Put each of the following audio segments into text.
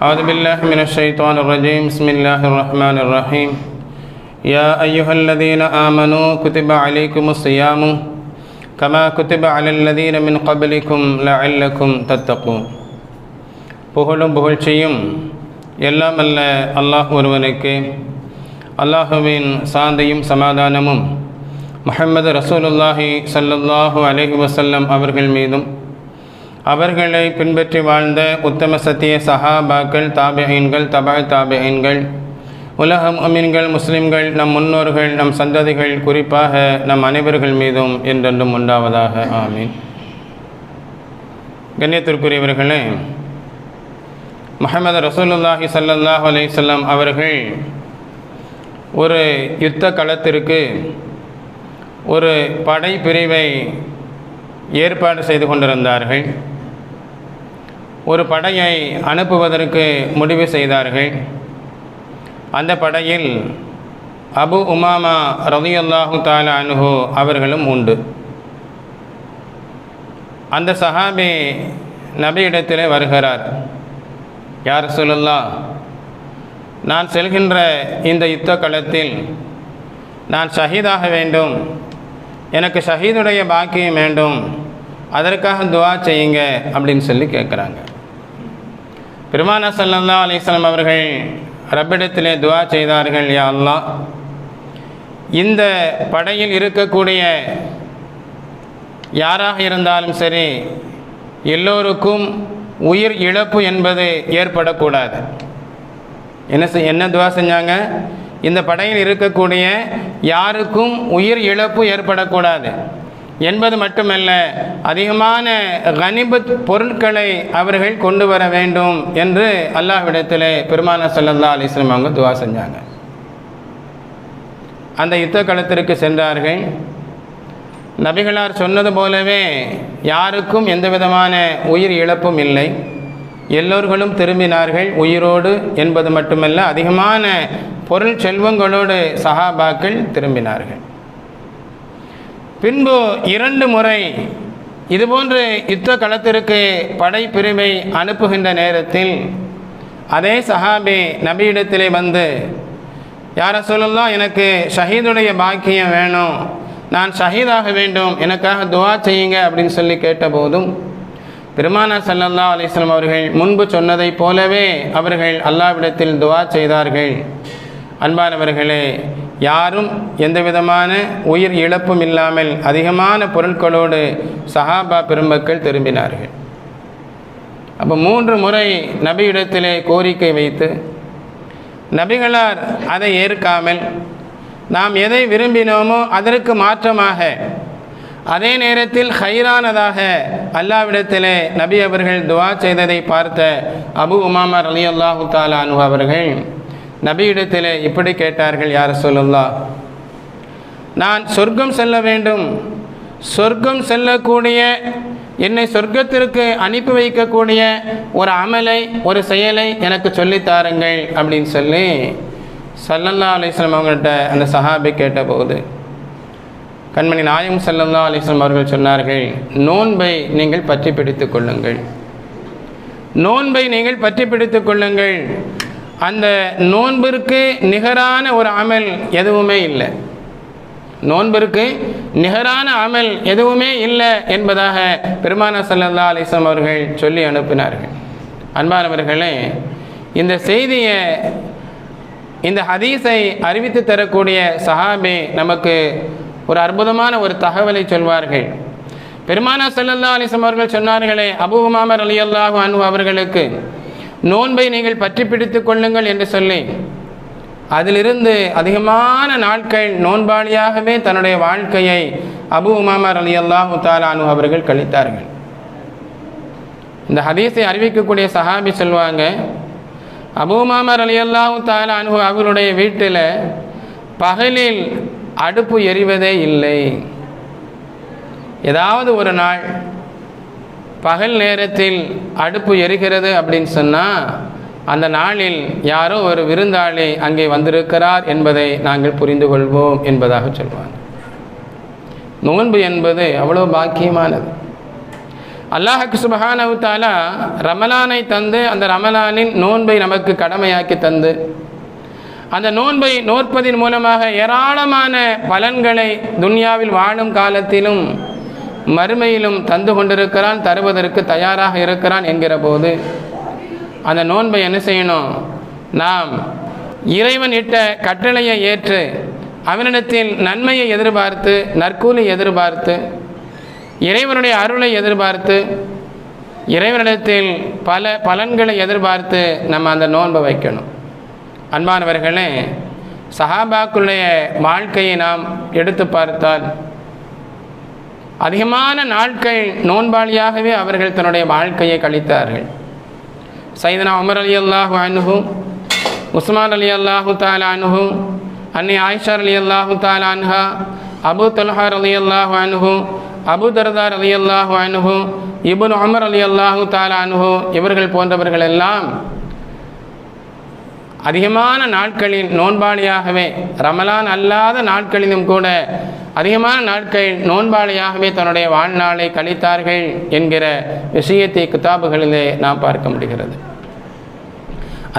أعوذ بالله من الشيطان الرجيم بسم الله الرحمن الرحيم يا أيها الذين آمنوا كتب عليكم الصيام كما كتب على الذين من قبلكم لعلكم تتقون புகழும் புகழ்ச்சியும் எல்லாம் அல்ல அல்லாஹ் ஒருவனுக்கு அல்லாஹுவின் சாந்தியும் சமாதானமும் முஹம்மது ரசூலுல்லாஹி ஸல்லல்லாஹு அலைஹி வஸல்லம் அவர்கள் மீதும் அவர்களை பின்பற்றி வாழ்ந்த உத்தம சத்திய சஹாபாக்கள் தாபியீன்கள் தபால் தாபியீன்கள் உலகம் அமீன்கள் முஸ்லிம்கள் நம் முன்னோர்கள் நம் சந்ததிகள் குறிப்பாக நம் அனைவர்கள் மீதும் என்றென்றும் உண்டாவதாக. ஆமீன். கண்ணியத்திற்குரியவர்களே முகமது ரசூலுல்லாஹி சல்லாஹ் அலையம் அவர்கள் ஒரு யுத்த களத்திற்கு ஒரு படை பிரிவை ஏற்பாடு செய்து கொண்டிருந்தார்கள். ஒரு படையை அனுப்புவதற்கு முடிவு செய்தார்கள். அந்த படையில் அபு உமாமா ரதியுல்லாஹு தாலா அனுஹு அவர்களும் உண்டு. அந்த சஹாபி நபியிடத்தில் வருகிறார். யார் சொல்லல்லா நான் செல்கின்ற இந்த யுத்த களத்தில் நான் ஷஹீதாக வேண்டும். எனக்கு ஷஹீதுடைய பாக்கியம் வேண்டும். அதற்காக துவா செய்யுங்க அப்படின்னு சொல்லி கேட்குறாங்க. பெருமானா சல்லா அலிஸ்லாம் அவர்கள் ரப்பிடத்திலே துவா செய்தார்கள் யா அல்லா இந்த படையில் இருக்கக்கூடிய யாராக இருந்தாலும் சரி எல்லோருக்கும் உயிர் இழப்பு என்பது ஏற்படக்கூடாது. என்ன செய் என்ன துவா செஞ்சாங்க? இந்த படையில் இருக்கக்கூடிய யாருக்கும் உயிர் இழப்பு ஏற்படக்கூடாது. என்பது மட்டுமல்ல அதிகமான கனிபத் பொருட்களை அவர்கள் கொண்டு வர வேண்டும் என்று அல்லாஹ்விடத்தில் பெருமான சல்லல்லா அலிஸ்லம் அவங்க துவா செஞ்சாங்க. அந்த யுத்த களத்திற்கு சென்றார்கள். நபிகளார் சொன்னது போலவே யாருக்கும் எந்த விதமான உயிர் இழப்பும் இல்லை. எல்லோர்களும் திரும்பினார்கள். உயிரோடு என்பது மட்டுமல்ல அதிகமான பொருள் செல்வங்களோடு சஹாபாக்கள் திரும்பினார்கள். பின்பு இரண்டு முறை இதுபோன்று யுத்த களத்திற்கு படைப்பிரிவை அனுப்புகின்ற நேரத்தில் அதே சஹாபி நபியிடத்திலே வந்து யார சொல்லலாம் எனக்கு ஷஹீதுடைய பாக்கியம் வேணும். நான் ஷஹீதாக வேண்டும். எனக்காக துவா செய்யுங்க. அப்படின்னு சொல்லி கேட்டபோதும் பெருமானா சல்லல்லா அலிஸ்லாம் அவர்கள் முன்பு சொன்னதைப் போலவே அவர்கள் அல்லாவிடத்தில் துவா செய்தார்கள். அன்பானவர்களே யாரும் எந்த விதமான உயிர் இழப்பும் இல்லாமல் அதிகமான பொருட்களோடு சஹாபா பெருமக்கள் திரும்பினார்கள். அப்போ மூன்று முறை நபியிடத்திலே கோரிக்கை வைத்து நபிகளார் அதை ஏற்காமல் நாம் எதை விரும்பினோமோ அதற்கு மாற்றமாக அதே நேரத்தில் ஹைரானதாக அல்லாவிடத்திலே நபி அவர்கள் துவா செய்ததை பார்த்த அபு உமாமா அலி அல்லாஹு தாலானு அவர்கள் நபியிடத்திலே இப்படி கேட்டார்கள் யார் சொல்லுல்லா நான் சொர்க்கம் செல்ல வேண்டும். சொர்க்கம் செல்லக்கூடிய என்னை சொர்க்கத்திற்கு அனுப்பி வைக்கக்கூடிய ஒரு அமலை ஒரு செயலை எனக்கு சொல்லித்தாருங்கள் அப்படின்னு சொல்லி சல்லல்லா அலிஸ்லாம் அவங்கள்ட்ட அந்த சஹாபி கேட்டபோது கண்மணி நாயம் சல்லல்லா அலிஸ்லாம் அவர்கள் சொன்னார்கள் நோன்பை நீங்கள் பற்றி பிடித்து கொள்ளுங்கள். நோன்பை நீங்கள் பற்றி பிடித்து கொள்ளுங்கள். அந்த நோன்பிற்கு நிகரான ஒரு அமல் எதுவுமே இல்லை. நோன்பிற்கு நிகரான அமல் எதுவுமே இல்லை என்பதாக பெருமான சல்லல்லா அலிஸ்லாம் அவர்கள் சொல்லி அனுப்பினார்கள். அன்பானவர்களே இந்த செய்தியை இந்த ஹதீஸை அறிவித்து தரக்கூடிய சஹாபி நமக்கு ஒரு அற்புதமான ஒரு தகவலை சொல்வார்கள். பெருமானா சல்லல்லா அலிஸ்லாம் அவர்கள் சொன்னார்களே அபு உமாமர் அலி அல்லாஹு அன்பு அவர்களுக்கு நோன்பை நீங்கள் பற்றி பிடித்து கொள்ளுங்கள் என்று சொல்லி அதிலிருந்து அதிகமான நாட்கள் நோன்பாளியாகவே தன்னுடைய வாழ்க்கையை அபு உமாமர் அலி அல்லாஹு தாலானு அவர்கள் கழித்தார்கள். இந்த ஹதீஸை அறிவிக்கக்கூடிய சஹாபி சொல்லுவாங்க அபூமாமர் அலி அல்லாஹு தாலானு அவர்களுடைய வீட்டில் பகலில் அடுப்பு எரிவதே இல்லை. ஏதாவது ஒரு நாள் பகல் நேரத்தில் அடுப்பு எரிகிறது அப்படின்னு சொன்னால் அந்த நாளில் யாரோ ஒரு விருந்தாளி அங்கே வந்திருக்கிறார் என்பதை நாங்கள் புரிந்து கொள்வோம் என்பதாக சொல்வார் நோன்பு என்பது அவ்வளோ பாக்கியமானது. அல்லாஹக்கு சுபஹானவு ரமலானை தந்து அந்த ரமலானின் நோன்பை நமக்கு கடமையாக்கி தந்து அந்த நோன்பை நோற்பதின் மூலமாக ஏராளமான பலன்களை துன்யாவில் வாழும் காலத்திலும் மறுமையிலும் தந்து கொண்டிருக்கிறான் தருவதற்கு தயாராக இருக்கிறான் என்கிற போது அந்த நோன்பை என்ன செய்யணும்? நாம் இறைவன் இட்ட கட்டளையை ஏற்று அவனிடத்தில் நன்மையை எதிர்பார்த்து நற்கூலி எதிர்பார்த்து இறைவனுடைய அருளை எதிர்பார்த்து இறைவனிடத்தில் பல பலன்களை எதிர்பார்த்து நம்ம அந்த நோன்பை வைக்கணும். அன்பானவர்களே சஹாபாக்களுடைய வாழ்க்கையை நாம் எடுத்து பார்த்தால் அதிகமான நாட்கள் நோன்பாளியாகவே அவர்கள் தன்னுடைய வாழ்க்கையை கழித்தார்கள். சைதனா உமர் அலி அல்லாஹு அனுகு உஸ்மான் அலி அல்லாஹு தாலா அனுகு அன்னை ஆயிஷா அலி அல்லாஹு தாலான்ஹா அபு தொல்ஹார் அலி அல்லாஹு அனுகு அபு தர்தார் அலி அல்லாஹு அனுகு இபுன் உமர் அலி அல்லாஹு தாலா அனுகு இவர்கள் போன்றவர்கள் எல்லாம் அதிகமான நாட்களில் நோன்பாளியாகவே ரமலான் அல்லாத நாட்களிலும் கூட அதிகமான நாட்கள் நோன்பாளியாகவே தன்னுடைய வாழ்நாளை கழித்தார்கள் என்கிற விஷயத்தை கிதாபுகளிலே நாம் பார்க்க முடிகிறது.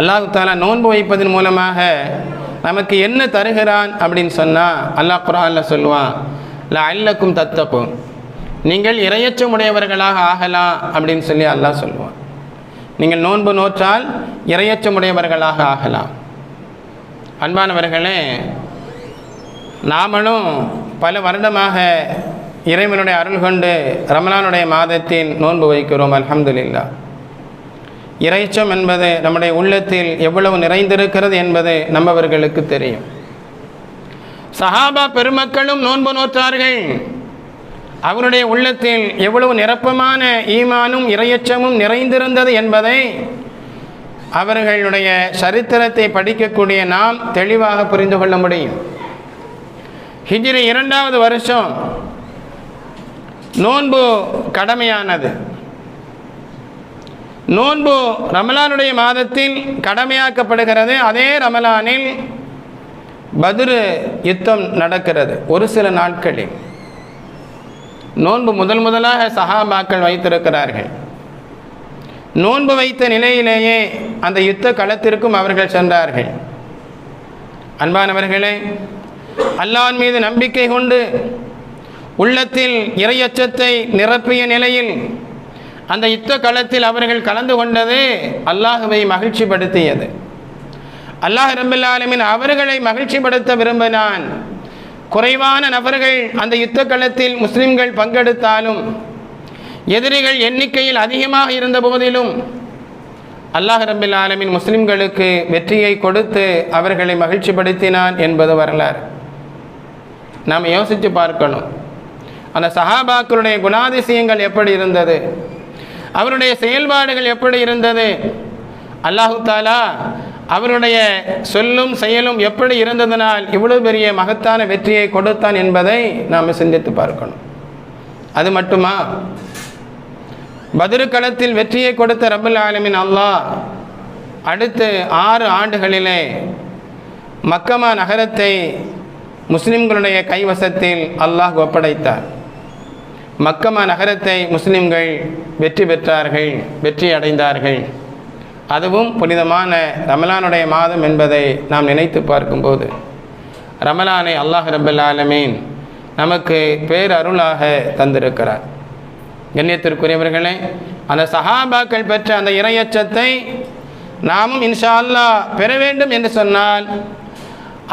அல்லாஹு தாலா நோன்பு வைப்பதன் மூலமாக நமக்கு என்ன தருகிறான் அப்படின்னு சொன்னால் அல்லாஹ் குரான்ல சொல்லுவான் இல்லை அல்லக்கும் தத்தக்கும் நீங்கள் இரையச்சமுடையவர்களாக ஆகலாம் அப்படின்னு சொல்லி அல்லாஹ் சொல்லுவான். நீங்கள் நோன்பு நோற்றால் இரையச்சமுடையவர்களாக ஆகலாம். அன்பானவர்களே நாமளும் பல வருடமாக இறைவனுடைய அருள் கொண்டு ரமலானுடைய மாதத்தில் நோன்பு வைக்கிறோம் அல்ஹம்துலில்லா. இறைச்சம் என்பது நம்முடைய உள்ளத்தில் எவ்வளவு நிறைந்திருக்கிறது என்பது நம்மவர்களுக்கு தெரியும். சஹாபா பெருமக்களும் நோன்பு நோற்றார்கள். அவருடைய உள்ளத்தில் எவ்வளவு நிரப்பமான ஈமானும் இரையச்சமும் நிறைந்திருந்தது என்பதை அவர்களுடைய சரித்திரத்தை படிக்கக்கூடிய நாம் தெளிவாக புரிந்து கொள்ள முடியும். ஹிஜ்ரி இரண்டாவது வருஷம். நோன்பு கடமையானது. நோன்பு ரமலானுடைய மாதத்தில் கடமையாக்கப்படுகிறது. அதே ரமலானில் பதுரு யுத்தம் நடக்கிறது. ஒரு சில நாட்களில். நோன்பு முதல் முதலாக சஹாபாக்கள் வைத்திருக்கிறார்கள். நோன்பு வைத்த நிலையிலேயே அந்த யுத்த களத்திற்கும் அவர்கள் சென்றார்கள். அன்பானவர்களே அல்லாஹ் மீது நம்பிக்கை கொண்டு உள்ளத்தில் இறையச்சத்தை நிரப்பிய நிலையில் அந்த யுத்த களத்தில் அவர்கள் கலந்து கொண்டது அல்லாஹுவை மகிழ்ச்சிப்படுத்தியது. அல்லாஹ் ரபுல்லாலுமின் அவர்களை மகிழ்ச்சிப்படுத்த விரும்பினான். குறைவான நபர்கள் அந்த யுத்த களத்தில் முஸ்லிம்கள் பங்கெடுத்தாலும் எதிரிகள் எண்ணிக்கையில் அதிகமாக இருந்த போதிலும் அல்லாஹ் ரபில் ஆலமின் முஸ்லிம்களுக்கு வெற்றியை கொடுத்து அவர்களை மகிழ்ச்சிப்படுத்தினான் என்பது வரலாறு. நாம் யோசித்து பார்க்கணும். அந்த சஹாபாக்களுடைய குணாதிசயங்கள் எப்படி இருந்தது? அவருடைய செயல்பாடுகள் எப்படி இருந்தது? அல்லாஹு தாலா அவருடைய சொல்லும் செயலும் எப்படி இருந்ததனால் இவ்வளவு பெரிய மகத்தான வெற்றியை கொடுத்தான் என்பதை நாம் சிந்தித்து பார்க்கணும். அது மட்டுமா? பதிருக்களத்தில் வெற்றியை கொடுத்த ரபுல் ஆலமின் அல்லாஹ் அடுத்து ஆறு ஆண்டுகளிலே மக்கமா நகரத்தை முஸ்லிம்களுடைய கைவசத்தில் அல்லாஹ் ஒப்படைத்தார். மக்கமா நகரத்தை முஸ்லிம்கள் வெற்றி பெற்றார்கள் வெற்றி அடைந்தார்கள். அதுவும் புனிதமான ரமலானுடைய மாதம் என்பதை நாம் நினைத்து பார்க்கும்போது ரமலானை அல்லாஹ் ரபுல் ஆலமீன் நமக்கு பேரருளாக தந்திருக்கிறார். கண்ணியத்திற்குரியவர்களே அந்த சஹாபாக்கள் பெற்ற அந்த இரையச்சத்தை நாமும் இன்ஷா அல்லாஹ் பெற வேண்டும் என்று சொன்னால்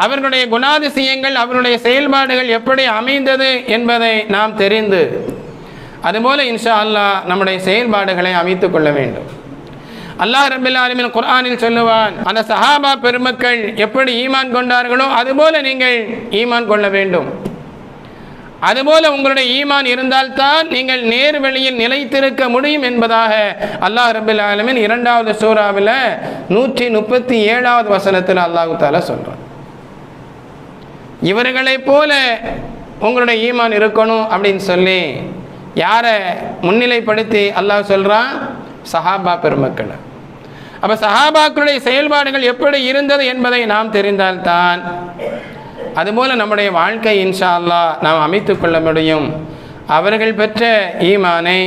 அவர்களுடைய குணாதிசயங்கள் அவருடைய செயல்பாடுகள் எப்படி அமைந்தது என்பதை நாம் தெரிந்து அதுபோல இன்ஷா அல்லாஹ் நம்முடைய செயல்பாடுகளை அமைத்து கொள்ள வேண்டும். அல்லாஹ் ரபில் குரானில் குர்ஆனில் சொல்லுவான் அந்த சஹாபா பெருமக்கள் எப்படி ஈமான் கொண்டார்களோ அதுபோல நீங்கள் ஈமான் கொள்ள வேண்டும். அதுபோல உங்களுடைய ஈமான் இருந்தால்தான் நீங்கள் நேர் வழியில் நிலைத்திருக்க முடியும் என்பதாக அல்லாஹ் ரபில் ஆலமின் இரண்டாவது சூறாவில் நூற்றி முப்பத்தி ஏழாவது வசனத்தில் அல்லாஹு தாலா சொல்கிறான் இவர்களைப் போல உங்களுடைய ஈமான் இருக்கணும் அப்படின்னு சொல்லி யாரை முன்னிலைப்படுத்தி அல்லாஹ் சொல்கிறான் சஹாபா பெருமக்களை. அப்போ சஹாபாக்களுடைய செயல்பாடுகள் எப்படி இருந்தது என்பதை நாம் தெரிந்தால்தான் அதுபோல் நம்முடைய வாழ்க்கை இன்ஷா அல்லாஹ் நாம் அமைத்து கொள்ள முடியும். அவர்கள் பெற்ற ஈமானை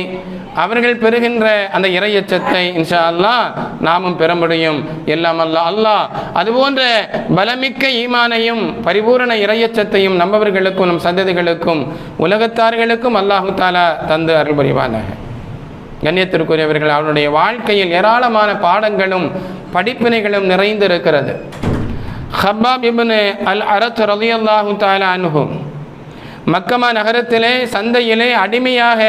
அவர்கள் பெறுகின்ற அந்த இறையச்சத்தை இன்ஷா அல்லாஹ் நாமும் பெற முடியும். எல்லாம் அல்லா அல்லாஹ். அதுபோன்ற பலமிக்க ஈமானையும் பரிபூரண இறையச்சத்தையும் நம்பவர்களுக்கும் நம் சந்ததிகளுக்கும் உலகத்தார்களுக்கும் அல்லாஹு தாலா தந்து அருள் புரிவானாக கண்ணியத்திற்குரியவர்கள் அவருடைய வாழ்க்கையில் ஏராளமான பாடங்களும் படிப்பினைகளும் நிறைந்திருக்கிறது. ஹப்பாப் இபுனு அல் அரத் ரலியல்லாஹு தாலா அனுகும் மக்கமா நகரத்திலே சந்தையிலே அடிமையாக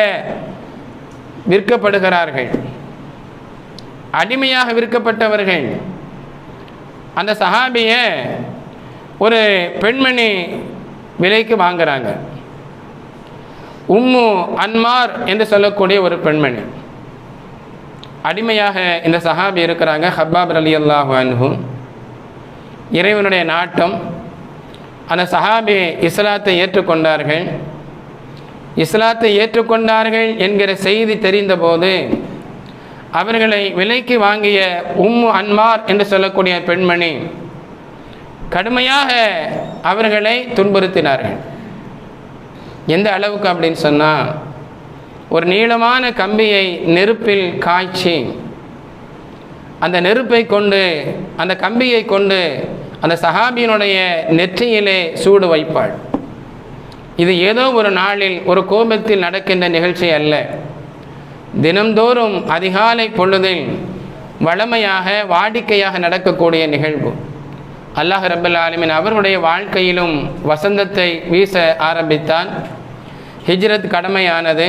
விற்கப்படுகிறார்கள். அடிமையாக விற்கப்பட்டவர்கள். அந்த சஹாபிய ஒரு பெண்மணி விலைக்கு வாங்குறாங்க. உம்மு அன்மார் என்று சொல்லக்கூடிய ஒரு பெண்மணி. அடிமையாக இந்த சஹாபி இருக்கிறாங்க ஹப்பாப் அலி அல்லாஹு அன்ஹு. இறைவனுடைய நாட்டம். அந்த சஹாபி இஸ்லாத்தை ஏற்றுக்கொண்டார்கள். இஸ்லாத்தை ஏற்றுக்கொண்டார்கள் என்கிற செய்தி தெரிந்தபோது அவர்களை விலைக்கு வாங்கிய உம்மு அன்மார் என்று சொல்லக்கூடிய பெண்மணி கடுமையாக அவர்களை துன்புறுத்தினார்கள். எந்த அளவுக்கு அப்படின்னு சொன்னால் ஒரு நீளமான கம்பியை நெருப்பில் காய்ச்சி அந்த நெருப்பை கொண்டு அந்த கம்பியை கொண்டு அந்த சஹாபியினுடைய நெற்றியிலே சூடு வைப்பாள். இது ஏதோ ஒரு நாளில் ஒரு கோபத்தில் நடக்கின்ற நிகழ்ச்சி அல்ல. தினம்தோறும் அதிகாலை பொழுதில் வளமையாக வாடிக்கையாக நடக்கக்கூடிய நிகழ்வு. அல்லாஹ் ரபுல் ஆலமின் அவர்களுடைய வாழ்க்கையிலும் வசந்தத்தை வீச ஆரம்பித்தான். ஹிஜ்ரத் கடமையானது.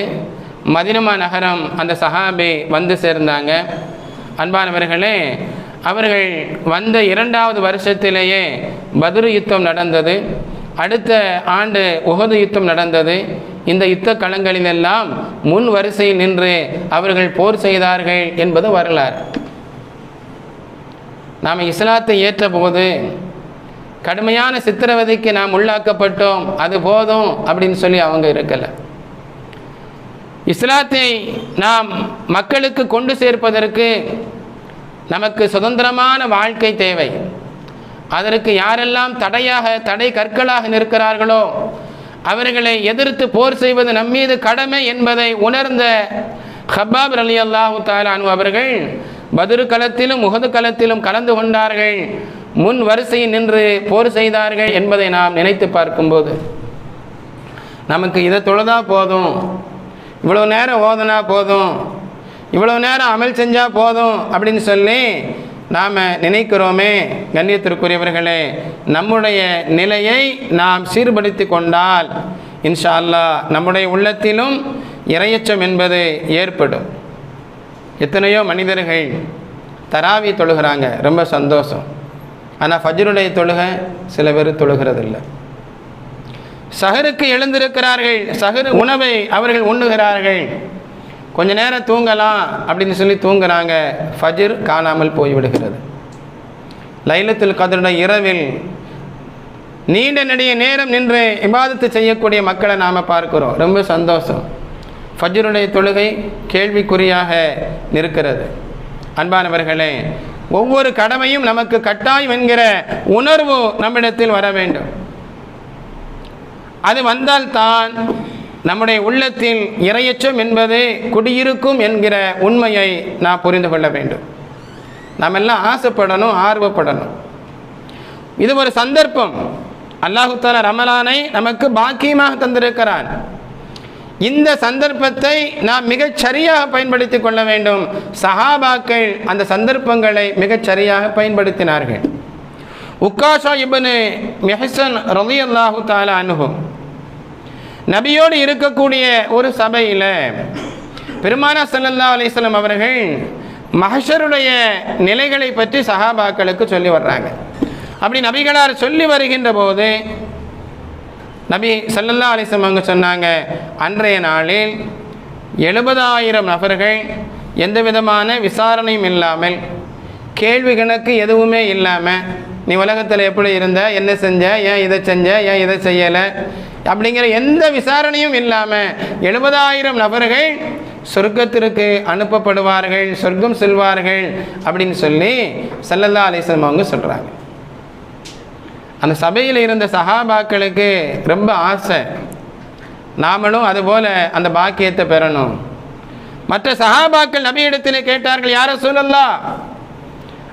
மதினமா நகரம் அந்த சஹாபி வந்து சேர்ந்தாங்க. அன்பானவர்களே அவர்கள் வந்த இரண்டாவது வருஷத்திலேயே பதிரு யுத்தம் நடந்தது. அடுத்த ஆண்டு உகது யுத்தம் நடந்தது. இந்த யுத்த களங்களிலெல்லாம் முன் வரிசையில் நின்று அவர்கள் போர் செய்தார்கள் என்பது வரலாறு. நாம் இஸ்லாத்தை ஏற்றபோது கடுமையான சித்திரவதைக்கு நாம் உள்ளாக்கப்பட்டோம் அது போதும் அப்படின்னு சொல்லி அவங்க இருக்கலை. இஸ்லாத்தை நாம் மக்களுக்கு கொண்டு சேர்ப்பதற்கு நமக்கு சுதந்திரமான வாழ்க்கை தேவை. அதற்கு யாரெல்லாம் தடையாக தடை கற்களாக நிற்கிறார்களோ அவர்களை எதிர்த்து போர் செய்வது நம்மீது கடமை என்பதை உணர்ந்த ஹப்பாப் அலி அல்லாஹு தாலானு அவர்கள் பதுரு களத்திலும் முகது களத்திலும் கலந்து கொண்டார்கள். முன் வரிசையில் நின்று போர் செய்தார்கள் என்பதை நாம் நினைத்து பார்க்கும்போது நமக்கு இதை தொழுதா போதும். இவ்வளோ நேரம் ஓதுனா போதும். இவ்வளோ நேரம் அமல் செஞ்சால் போதும் அப்படின்னு சொல்லி நாம் நினைக்கிறோமே கண்ணியத்திற்குரியவர்களே நம்முடைய நிலையை நாம் சீர்படுத்தி கொண்டால் இன்ஷா அல்லாஹ் நம்முடைய உள்ளத்திலும் இரையச்சம் என்பது ஏற்படும். எத்தனையோ மனிதர்கள் தராவி தொழுகிறாங்க ரொம்ப சந்தோஷம். ஆனால் ஃபஜ்ருடைய தொழுக சில பேர் தொழுகிறதில்ல. சகருக்கு எழுந்திருக்கிறார்கள் சகரு உணவை அவர்கள் உண்ணுகிறார்கள். கொஞ்ச நேரம் தூங்கலாம் அப்படின்னு சொல்லி தூங்குறாங்க. ஃபஜிர் காணாமல் போய்விடுகிறது. லைலத்தில் கதருடைய இரவில் நீண்ட நெடிய நேரம் நின்று இபாதத்து செய்யக்கூடிய மக்களை நாம் பார்க்கிறோம். ரொம்ப சந்தோஷம். ஃபஜ்ருடைய தொழுகை கேள்விக்குறியாக நிற்கிறது. அன்பானவர்களே ஒவ்வொரு கடமையும் நமக்கு கட்டாயம் என்கிற உணர்வு நம்மிடத்தில் வர வேண்டும். அது வந்தால்தான் நம்முடைய உள்ளத்தில் இரையச்சம் என்பது குடியிருக்கும் என்கிற உண்மையை நாம் புரிந்து கொள்ள வேண்டும். நாம் எல்லாம் ஆசைப்படணும் ஆர்வப்படணும். இது ஒரு சந்தர்ப்பம். அல்லாஹு தாலா ரமலானை நமக்கு பாக்கியமாக தந்திருக்கிறான். இந்த சந்தர்ப்பத்தை நாம் மிகச் சரியாக பயன்படுத்தி கொள்ள வேண்டும். சஹாபாக்கள் அந்த சந்தர்ப்பங்களை மிகச் சரியாக பயன்படுத்தினார்கள். உக்காஷா இபனு மெஹசன் ரலி அல்லாஹு தாலா அனுகும் நபியோடு இருக்கக்கூடிய ஒரு சபையில் பெருமானா சல்லல்லா அலிஸ்லாம் அவர்கள் மஹஷருடைய நிலைகளை பற்றி சஹாபாக்களுக்கு சொல்லி வர்றாங்க. அப்படி நபிகளார் சொல்லி வருகின்ற போது நபி சல்லல்லா அலிஸ்லம் அவங்க சொன்னாங்க அன்றைய நாளில் எழுபதாயிரம் நபர்கள் எந்த விதமான விசாரணையும் இல்லாமல் கேள்வி கணக்கு எதுவுமே இல்லாமல் நீ உலகத்தில் எப்படி இருந்த? என்ன செஞ்ச? ஏன் இதை செஞ்ச? ஏன் இதை செய்யலை? அப்படிங்கிற எந்த விசாரணையும் இல்லாமல் எழுபதாயிரம் நபர்கள் சொர்க்கத்திற்கு அனுப்பப்படுவார்கள் சொர்க்கம் செல்வார்கள் அப்படின்னு சொல்லி சல்லல்லா அலிஸ்லம் அவங்க சொல்கிறாங்க அந்த சபையில் இருந்த சஹாபாக்களுக்கு ரொம்ப ஆசை. நாமளும் அதுபோல் அந்த பாக்கியத்தை பெறணும். மற்ற சஹாபாக்கள் நபியிடத்தில் கேட்டார்கள் யார சொல்லலா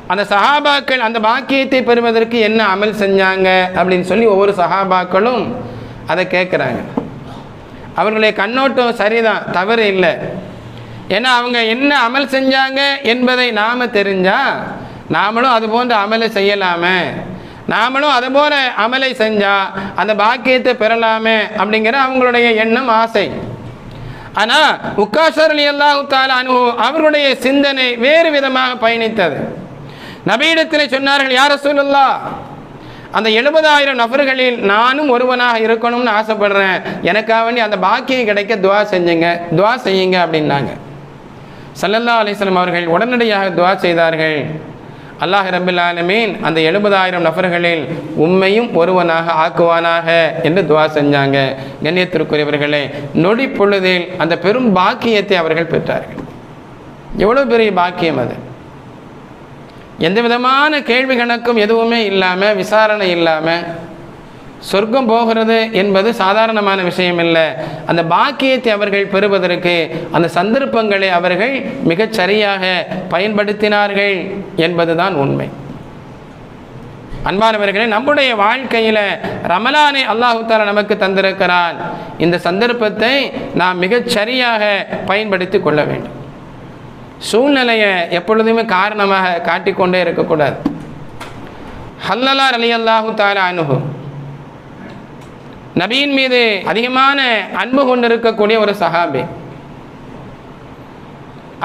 அந்த சஹாபாக்கள் அந்த பாக்கியத்தை பெறுவதற்கு என்ன அமல் செஞ்சாங்க? அப்படின்னு சொல்லி ஒவ்வொரு சஹாபாக்களும் அதை கேட்குறாங்க அவர்களுடைய கண்ணோட்டம் சரிதான் தவறு இல்லை. ஏன்னா அவங்க என்ன அமல் செஞ்சாங்க என்பதை நாம் தெரிஞ்சால் நாமளும் அது போன்ற அமலை செய்யலாமே. நாமளும் அது போல அமலை செஞ்சால் அந்த பாக்கியத்தை பெறலாமே அப்படிங்கிற அவங்களுடைய எண்ணம் ஆசை. ஆனால் உக்காசர் அலி அல்லாஹு தாலா அனு அவருடைய சிந்தனை வேறு விதமாக பயணித்தது. நபியிடத்தில் சொன்னார்கள் யார சொல்லலாம் அந்த எழுபதாயிரம் நபர்களில் நானும் ஒருவனாக இருக்கணும்னு ஆசைப்படுறேன். எனக்காக வேண்டி அந்த பாக்கியம் கிடைக்க துவா செஞ்சுங்க. துவா செய்யுங்க அப்படின்னாங்க. சல்லல்லா அலிஸ்லாம் அவர்கள் உடனடியாக துவா செய்தார்கள். அல்லாஹ் ரபில் ஆலமீன் அந்த எழுபதாயிரம் நபர்களில் உண்மையும் ஒருவனாக ஆக்குவானாக என்று துவா செஞ்சாங்க. கண்ணியத்திற்குரியவர்களே நொடி பொழுதில் அந்த பெரும் பாக்கியத்தை அவர்கள் பெற்றார்கள். எவ்வளோ பெரிய பாக்கியம் அது? எந்த விதமான கேள்வி கணக்கும் எதுவுமே இல்லாமல் விசாரணை இல்லாமல் சொர்க்கம் போகிறது என்பது சாதாரணமான விஷயம் இல்லை அந்த பாக்கியத்தை அவர்கள் பெறுவதற்கு அந்த சந்தர்ப்பங்களை அவர்கள் மிகச் சரியாக பயன்படுத்தினார்கள் என்பதுதான் உண்மை. அன்பானவர்களே நம்முடைய வாழ்க்கையில் ரமலானை அல்லாஹுத்தார நமக்கு தந்திருக்கிறான். இந்த சந்தர்ப்பத்தை நாம் மிகச் சரியாக பயன்படுத்தி கொள்ள வேண்டும். சூழ்நிலையை எப்பொழுதுமே காரணமாக காட்டிக்கொண்டே இருக்கக்கூடாது. ஹல்லலார் அலி அல்லாஹு தாலா அனுகு நபியின் மீது அதிகமான அன்பு கொண்டிருக்கக்கூடிய ஒரு சஹாபி.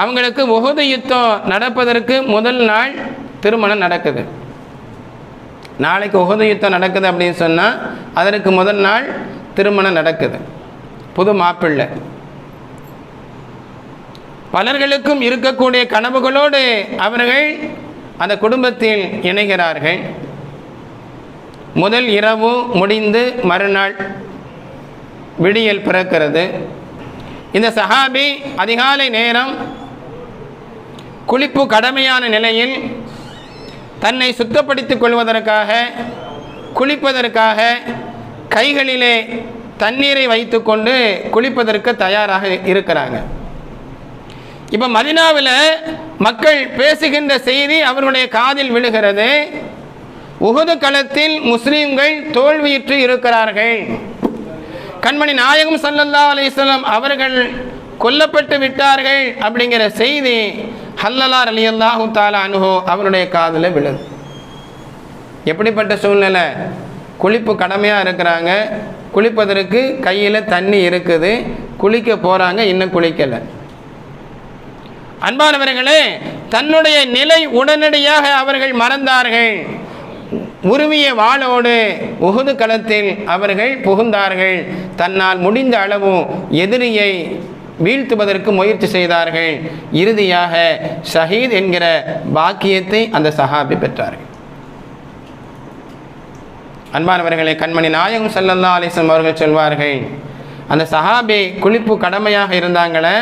அவங்களுக்கு உகுது யுத்தம் நடப்பதற்கு முதல் நாள் திருமணம் நடக்குது. நாளைக்கு உகுது யுத்தம் நடக்குது அப்படின்னு சொன்னால் அதற்கு முதல் நாள் திருமணம் நடக்குது. புது மாப்பிள்ளை. பலர்களுக்கும் இருக்கக்கூடிய கனவுகளோடு அவர்கள் அந்த குடும்பத்தில் இணைகிறார்கள். முதல் இரவு முடிந்து மறுநாள் விடியல் பிறக்கிறது. இந்த சஹாபி அதிகாலை நேரம் குளிப்பு கடமையான நிலையில் தன்னை சுத்தப்படுத்திக் கொள்வதற்காக குளிப்பதற்காக கைகளிலே தண்ணீரை வைத்துக்கொண்டு குளிப்பதற்கு தயாராக இருக்கிறாங்க. இப்போ மதினாவில் மக்கள் பேசுகின்ற செய்தி அவர்களுடைய காதில் விழுகிறது. உகுது களத்தில் முஸ்லீம்கள் தோல்வியுற்று இருக்கிறார்கள். கண்மணி நாயகம் சல்லல்லா அலிஸ்லாம் அவர்கள் கொல்லப்பட்டு விட்டார்கள் அப்படிங்கிற செய்தி ஹல்லலார் அலி அல்லாஹு தாலா அனுகோ அவருடைய காதில் விழுது. எப்படிப்பட்ட சூழ்நிலை? குளிப்பு கடமையாக இருக்கிறாங்க. குளிப்பதற்கு கையில் தண்ணி இருக்குது. குளிக்க போகிறாங்க இன்னும் குளிக்கலை. அன்பானவர்களே தன்னுடைய நிலை உடனடியாக அவர்கள் மறந்தார்கள். உருவிய வாளோடு உகுது களத்தில் அவர்கள் புகுந்தார்கள். தன்னால் முடிந்த அளவு எதிரியை வீழ்த்துவதற்கு முயற்சி செய்தார்கள். இறுதியாக ஷஹீத் என்கிற பாக்கியத்தை அந்த சஹாபி பெற்றார்கள். அன்பானவர்களே கண்மணி நாயகம் சல்லல்லா அலிஸ்லம் அவர்கள் சொல்வார்கள் அந்த சஹாபி குளிப்பு கடமையாக இருந்தாங்களே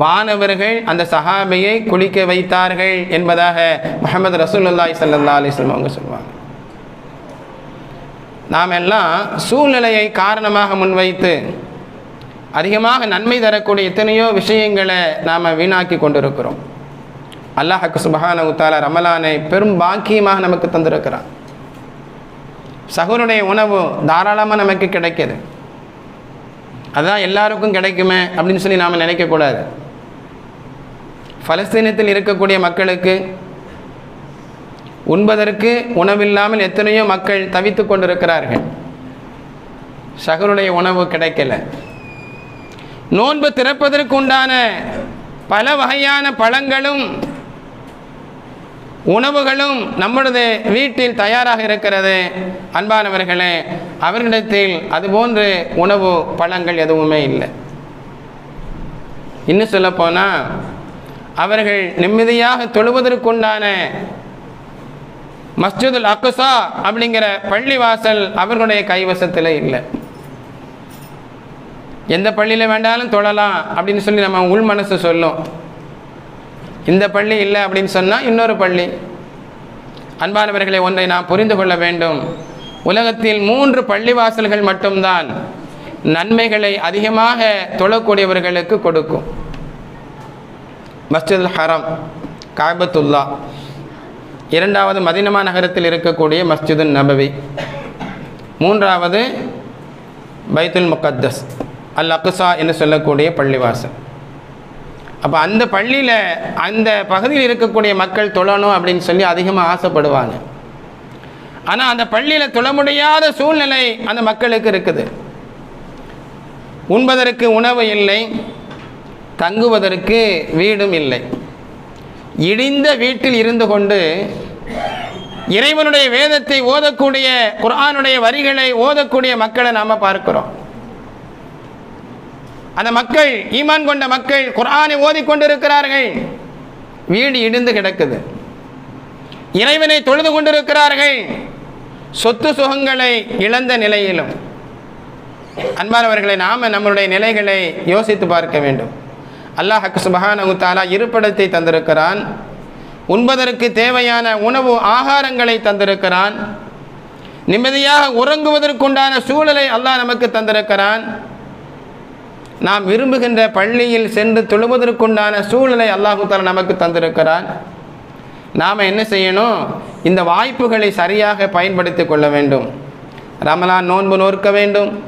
வானவர்கள் அந்த சஹாபியை குளிக்க வைத்தார்கள் என்பதாக முகமது ரசூல்லாய் சல்லா அலிஸ்லம் அவங்க சொல்லுவாங்க. நாம் எல்லாம் சூழ்நிலையை காரணமாக முன்வைத்து அதிகமாக நன்மை தரக்கூடிய எத்தனையோ விஷயங்களை நாம் வீணாக்கி கொண்டிருக்கிறோம். அல்லாஹக்கு சுபஹான உத்தால ரமலானை பெரும் பாக்கியமாக நமக்கு தந்திருக்கிறான். சகுருடைய உணவு தாராளமாக நமக்கு கிடைக்கிது. அதுதான் எல்லாருக்கும் கிடைக்குமே அப்படின்னு சொல்லி நாம் நினைக்கக்கூடாது பலஸ்தீனத்தில் இருக்கக்கூடிய மக்களுக்கு உண்பதற்கு உணவில்லாமல் எத்தனையோ மக்கள் தவித்து கொண்டிருக்கிறார்கள். சகருடைய உணவு கிடைக்கல. நோன்பு திறப்பதற்கு உண்டான பல வகையான பழங்களும் உணவுகளும் நம்மளது வீட்டில் தயாராக இருக்கிறது. அன்பானவர்களே அவர்களிடத்தில் அதுபோன்று உணவு பழங்கள் எதுவுமே இல்லை. இன்னும் சொல்லப்போனால் அவர்கள் நிம்மதியாக தொழுவதற்குண்டான மஸ்ஜிதுல் அக்குசா அப்படிங்கிற பள்ளிவாசல் அவர்களுடைய கைவசத்தில் இல்லை. எந்த பள்ளியில் வேண்டாலும் தொழலாம் அப்படின்னு சொல்லி நம்ம உள் மனசு சொல்லும். இந்த பள்ளி இல்லை அப்படின்னு சொன்னால் இன்னொரு பள்ளி. அன்பானவர்களை ஒன்றை நாம் புரிந்து கொள்ள வேண்டும். உலகத்தில் மூன்று பள்ளிவாசல்கள் மட்டும்தான் நன்மைகளை அதிகமாக தொழக்கூடியவர்களுக்கு கொடுக்கும். மஸ்ஜித் ஹரம் காபத்துல்லா. இரண்டாவது மதினமா நகரத்தில் இருக்கக்கூடிய மஸ்ஜிது நபவி. மூன்றாவது பைத்துல் முகத்தஸ் அல் அக்குசா என்று சொல்லக்கூடிய பள்ளிவாசல். அப்போ அந்த பள்ளியில் அந்த பகுதியில் இருக்கக்கூடிய மக்கள் தொழணும் அப்படின்னு சொல்லி அதிகமாக ஆசைப்படுவாங்க. ஆனால் அந்த பள்ளியில் தொழ முடியாத சூழ்நிலை அந்த மக்களுக்கு இருக்குது. உண்பதற்கு உணவு இல்லை. தங்குவதற்கு வீடும் இல்லை. இடிந்த வீட்டில் இருந்து கொண்டு இறைவனுடைய வேதத்தை ஓதக்கூடிய குர்ஆனுடைய வரிகளை ஓதக்கூடிய மக்களை நாம் பார்க்கிறோம். அந்த மக்கள் ஈமான் கொண்ட மக்கள் குர்ஆனை ஓதிக்கொண்டிருக்கிறார்கள் வீடு இடிந்து கிடக்குது. இறைவனை தொழுது கொண்டிருக்கிறார்கள். சொத்து சுகங்களை இழந்த நிலையிலும். அன்பானவர்களை நாம் நம்மளுடைய நிலைகளை யோசித்து பார்க்க வேண்டும். அல்லாஹ் சுபஹானஹு தஆலா இருப்பிடத்தை தந்திருக்கிறான். உண்பதற்கு தேவையான உணவு ஆகாரங்களை தந்திருக்கிறான். நிம்மதியாக உறங்குவதற்குண்டான சூழலை அல்லாஹ் நமக்கு தந்திருக்கிறான். நாம் விரும்புகின்ற பள்ளியில் சென்று தொழுவதற்குண்டான சூழலை அல்லாஹு தாலா நமக்கு தந்திருக்கிறான். நாம் என்ன செய்யணும்? இந்த வாய்ப்புகளை சரியாக பயன்படுத்தி கொள்ள வேண்டும். ரமலான் நோன்பு நோற்க வேண்டும்.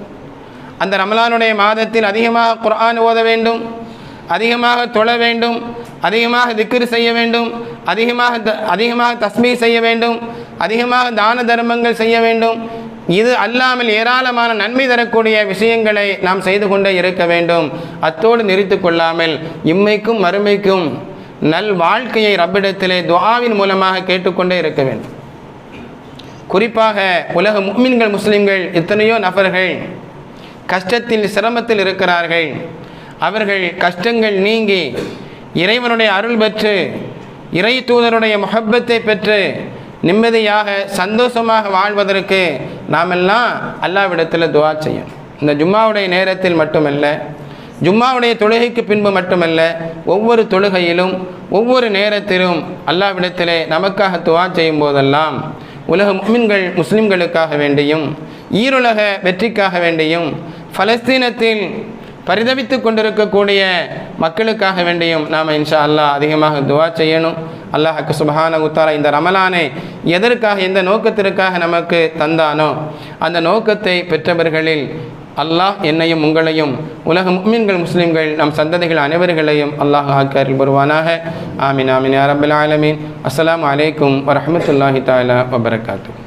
அந்த ரமலானுடைய மாதத்தில் அதிகமாக குரான் ஓத வேண்டும். அதிகமாக தொழ வேண்டும் அதிகமாக திக்ரு செய்ய வேண்டும் அதிகமாக த- அதிகமாக தஸ்மீ செய்ய வேண்டும் அதிகமாக தான தர்மங்கள் செய்ய வேண்டும். இது அல்லாமல் ஏராளமான நன்மை தரக்கூடிய விஷயங்களை நாம் செய்து கொண்டே இருக்க வேண்டும். அத்தோடு நிறுத்து கொள்ளாமல் இம்மைக்கும் மறுமைக்கும் நல் வாழ்க்கையை ரப்பிடத்திலே துவாவின் மூலமாக கேட்டுக்கொண்டே இருக்க வேண்டும். குறிப்பாக உலக முக்மின்கள் முஸ்லிம்கள் எத்தனையோ நபர்கள் கஷ்டத்தில் சிரமத்தில் இருக்கிறார்கள். அவர்கள் கஷ்டங்கள் நீங்கி இறைவனுடைய அருள் பெற்று இறை தூதருடைய முகப்பத்தை பெற்று நிம்மதியாக சந்தோஷமாக வாழ்வதற்கு நாமெல்லாம் அல்லாவிடத்தில் துவா செய்யணும். இந்த ஜும்மாவுடைய நேரத்தில் மட்டுமல்ல ஜும்மாவுடைய தொழுகைக்கு பின்பு மட்டுமல்ல ஒவ்வொரு தொழுகையிலும் ஒவ்வொரு நேரத்திலும் அல்லாவிடத்திலே நமக்காக துவா செய்யும் போதெல்லாம் உலக முஸ்லிம்கள் முஸ்லிம்களுக்காக வேண்டியும் ஈருலக வெற்றிக்காக வேண்டியும் பலஸ்தீனத்தில் பரிதவித்து கொண்டிருக்கக்கூடிய மக்களுக்காக வேண்டியும் நாம் இன்ஷா அல்லாஹ் அதிகமாக துவா செய்யணும். அல்லாஹ்க்கு சுபஹான உத்தாரா இந்த ரமலானை எதற்காக எந்த நோக்கத்திற்காக நமக்கு தந்தானோ அந்த நோக்கத்தை பெற்றவர்களில் அல்லாஹ் என்னையும் உங்களையும் உலக முக்மீன்கள் முஸ்லீம்கள் நம் சந்ததிகள் அனைவர்களையும் அல்லாஹ் ஆக்கரில் வருவானாக. ஆமீன் ஆமின் அரபுல் ஆலமீன். அஸ்லாம் அலைக்கும் வரமத்துல்லாஹி தாலா வபரகாத்துஹு.